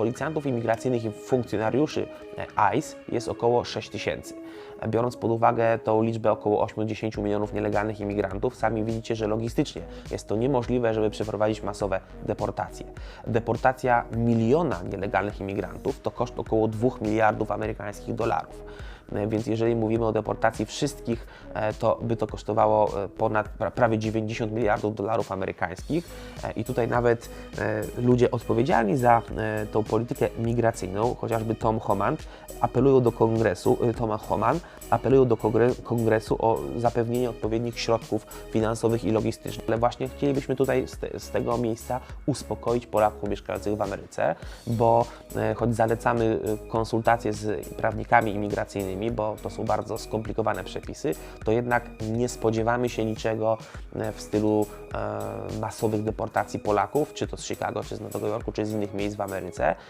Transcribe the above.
policjantów imigracyjnych i funkcjonariuszy e, ICE jest około 6 tysięcy. Biorąc pod uwagę tą liczbę około 8-10 milionów nielegalnych imigrantów, sami widzicie, że logistycznie jest to niemożliwe, żeby przeprowadzić masowe deportacje. Deportacja miliona nielegalnych imigrantów to koszt około 2 miliardów amerykańskich dolarów. E, Więc jeżeli mówimy o deportacji wszystkich, e, to by to kosztowało e, ponad pra- prawie 90 miliardów dolarów amerykańskich. I tutaj nawet ludzie odpowiedzialni za tą politykę migracyjną, chociażby Tom Homan, apelują do kongresu, Toma Homan, apelują do kongre- kongresu o zapewnienie odpowiednich środków finansowych i logistycznych. Ale właśnie chcielibyśmy tutaj z, te, z tego miejsca uspokoić Polaków mieszkających w Ameryce, bo choć zalecamy konsultacje z prawnikami imigracyjnymi, bo to są bardzo skomplikowane przepisy, to jednak nie spodziewamy się niczego e, w stylu e, masowych deportacji Polaków, czy to z Chicago, czy z Nowego Jorku, czy z innych miejsc w Ameryce.